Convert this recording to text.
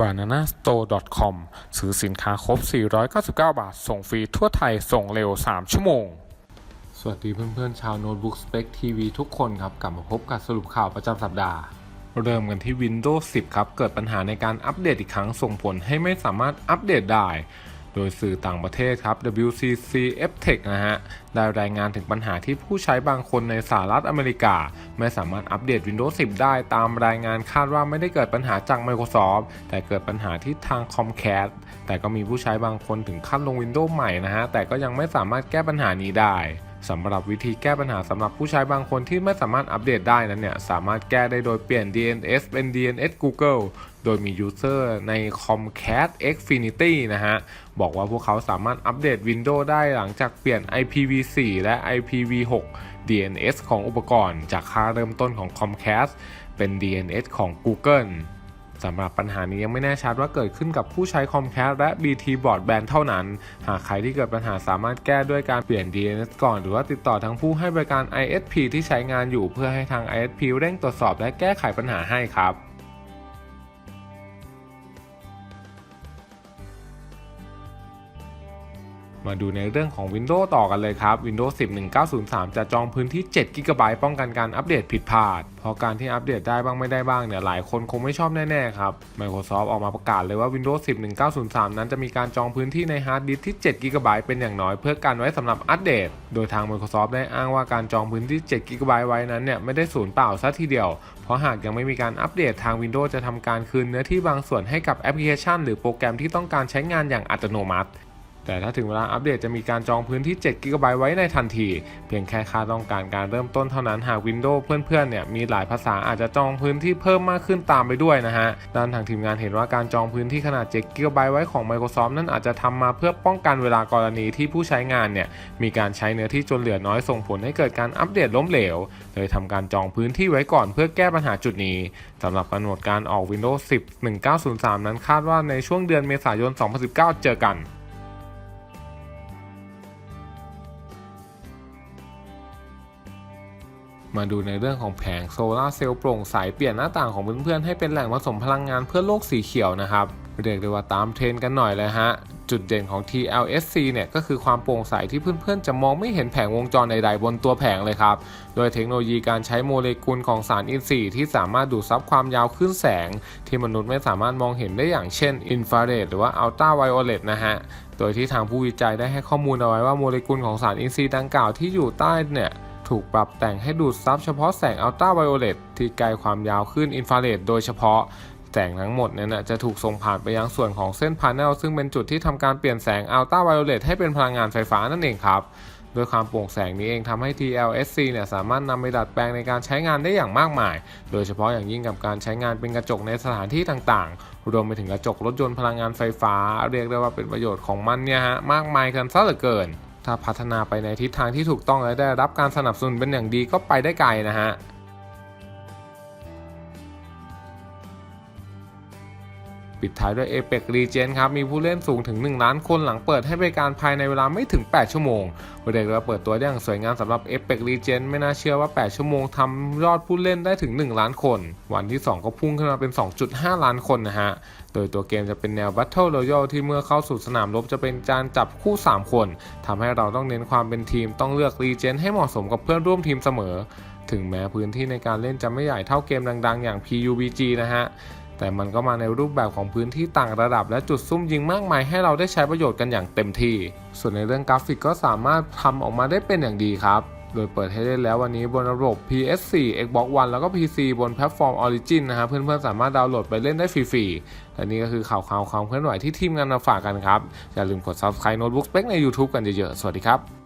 bananastore.com ซื้อสินค้าครบ 499 บาท ส่งฟรีทั่วไทย ส่งเร็ว 3 ชั่วโมง สวัสดีเพื่อนๆ ชาวโน้ตบุ๊กสเปคทีวีทุกคนครับ กลับมาพบกับสรุปข่าวประจำสัปดาห์ เริ่มกันที่ Windows 10 ครับ เกิดปัญหาในการอัปเดตอีกครั้งส่งผลให้ไม่สามารถอัปเดตได้ โดยสื่อต่างประเทศครับ WCC FTech นะฮะ ได้รายงานถึงปัญหาที่ผู้ใช้บางคนในสหรัฐอเมริกา ไม่สามารถอัปเดต Windows 10 ได้ตามรายงานคาดว่าไม่ได้เกิดปัญหาจาก Microsoft แต่เกิดปัญหาที่ทาง Comcast แต่ก็มีผู้ใช้บางคนถึงขั้นลง Windows ใหม่นะฮะ แต่ก็ยังไม่สามารถแก้ปัญหานี้ได้ สำหรับวิธีแก้ปัญหาสำหรับผู้ใช้บางคนที่ไม่สามารถอัปเดตได้นั้นเนี่ยสามารถแก้ได้โดยเปลี่ยน DNS เป็น DNS Google โดยมี User ใน Comcast Xfinity นะฮะ บอกว่าพวกเขาสามารถอัปเดต Windows ได้หลังจากเปลี่ยน IPv4 และ IPv6 DNS ของอุปกรณ์ จากค่าเริ่มต้นของ Comcast เป็น DNS ของ Google สำหรับปัญหานี้ยังไม่แน่ชัดว่าเกิดขึ้นกับผู้ใช้ Comcast และ BT Broadband เท่านั้น หากใครที่เกิดปัญหาสามารถแก้ด้วยการเปลี่ยน DNS ก่อน หรือว่าติดต่อทางผู้ให้บริการ ISP ที่ใช้งานอยู่เพื่อให้ทาง ISP เร่งตรวจสอบและแก้ไขปัญหาให้ครับ มาดูในเรื่องของ Windows ต่อกันเลยครับ Windows 10 1903 จะจองพื้นที่ 7 g b ป้องกันการอัปเดตผิดพลาดเพราะการที่อัปเดตได้บ้างไม่ได้บ้างเนี่ยหลายคนคงไม่ชอบแน่ๆครับ Microsoft ออกมาประกาศเลยว่า Windows 10 1903 นั้นจะมีการจองพื้นที่ในฮาร์ดดิสก์ที่ 7 g b เป็นอย่างน้อย เพื่อกันไว้สำหรับอัปเดต โดยทาง Microsoft ได้อ้างว่าการจองพื้นที่ 7 g b ไว้นั้นเนี่ยไม่ได้สูญเปล่าซะทีเดียว เพราะหากยังไม่มีการอัปเดตทาง Windows จะทำการคืนเนื้อที่บางส่วนให้กับแอปพลิเคชัน หรือโปรแกรมที่ต้องการใช้งานอย่างอัตโนมัติ แต่ถ้าถึงเวลาอัปเดตจะมีการจองพื้นที่ 7 g b ไว้ในทันที เพียงแค่ค่าต้องการการเริ่มต้นเท่านั้นหาก Windows เพื่อนๆเนี่ยมีหลายภาษาอาจจะจองพื้นที่เพิ่มมากขึ้นตามไปด้วยนะฮะ ด้านทางทีมงานเห็นว่าการจองพื้นที่ขนาด 7 g b ไว้ของ Microsoft นั้นอาจจะทำมาเพื่อป้องกันเวลากรณีที่ผู้ใช้งานเนี่ยมีการใช้เนื้อที่จนเหลือน้อยส่งผลให้เกิดการอัปเดตล้มเหลว เลยทำการจองพื้นที่ไว้ก่อนเพื่อแก้ปัญหาจุดนี้สำหรับกำหนดการออก Windows 10 1903 นั้นคาดว่าในช่วงเดือนเมษายน 2019 เจอกัน มาดูในเรื่องของแผงโซลาร์เซลล์โปร่งใสเปลี่ยนหน้าต่างของเพื่อนๆให้เป็นแหล่งผสมพลังงานเพื่อโลกสีเขียวนะครับเรียกได้ว่าตามเทรนกันหน่อยเลยฮะ จุดเด่นของ TLSC เนี่ยก็คือความโปร่งใสที่เพื่อนๆ จะมองไม่เห็นแผงวงจรใดๆ บนตัวแผงเลยครับ โดยเทคโนโลยีการใช้โมเลกุลของสารอินทรีย์ที่สามารถดูดซับความยาวคลื่นแสง ที่มนุษย์ไม่สามารถมองเห็นได้อย่างเช่นอินฟราเรดหรือว่าอัลตราไวโอเลตนะฮะ โดยที่ทางผู้วิจัยได้ให้ข้อมูลเอาไว้ว่าโมเลกุลของสารอินทรีย์ดังกล่าวที่อยู่ใต้เนี่ย ถูกปรับแต่งให้ดูดซับเฉพาะแสงอัลตราไวโอเลตที่ไกลความยาวขึ้นอินฟราเรดโดยเฉพาะแสงทั้งหมดเนี่ยนะจะถูกส่งผ่านไปยังส่วนของเส้นพาเนลซึ่งเป็นจุดที่ทำการเปลี่ยนแสงอัลตราไวโอเลตให้เป็นพลังงานไฟฟ้านั่นเองครับด้วยความโปร่งแสงนี้เองทำให้ TLSC เนี่ยสามารถนำไปดัดแปลงในการใช้งานได้อย่างมากมาย โดยเฉพาะอย่างยิ่งกับการใช้งานเป็นกระจกในสถานที่ต่างๆ รวมไปถึงกระจกรถยนต์พลังงานไฟฟ้า เรียกได้ว่าเป็นประโยชน์ของมันเนี่ยฮะมากมายกันซะเหลือเกิน ถ้าพัฒนาไปในทิศทางที่ถูกต้องและได้รับการสนับสนุนเป็นอย่างดีก็ไปได้ไกลนะฮะ ปิดท้ายด้วย Apex Legend ครับ มีผู้เล่นสูงถึง 1 ล้านคนหลังเปิดให้บริการภายในเวลาไม่ถึง 8 ชั่วโมงเรียกว่าเปิดตัวได้อย่างสวยงามสำหรับ Apex Legend ไม่น่าเชื่อว่า 8 ชั่วโมงทำยอดผู้เล่นได้ถึง 1 ล้านคน วันที่ 2 ก็พุ่งขึ้นมาเป็น 2.5 ล้านคนนะฮะ โดยตัวเกมจะเป็นแนว Battle Royale ที่เมื่อเข้าสู่สนามรบจะเป็นการจับคู่ 3 คนทำให้เราต้องเน้นความเป็นทีมต้องเลือก Legend ให้เหมาะสมกับเพื่อนร่วมทีมเสมอ ถึงแม้พื้นที่ในการเล่นจะไม่ใหญ่เท่าเกมดัง ๆ อย่าง PUBG นะฮะ แต่มันก็มาในรูปแบบของพื้นที่ต่างระดับ และจุดซุ่มยิงมากมายให้เราได้ใช้ประโยชน์กันอย่างเต็มที่ ส่วนในเรื่องกราฟิกก็สามารถทำออกมาได้เป็นอย่างดีครับ โดยเปิดให้เล่นแล้ววันนี้บนระบบ PS4 Xbox One แล้วก็ PC บนแพลตฟอร์ม Origin นะฮะเพื่อนๆสามารถดาวน์โหลดไปเล่นได้ฟรีๆ และนี่ก็คือข่าวข่าวความเคลื่อนไหวที่ทีมงานมาฝากกันครับ อย่าลืมกด Subscribe Notebook Spec ใน YouTube กันเยอะๆ สวัสดีครับ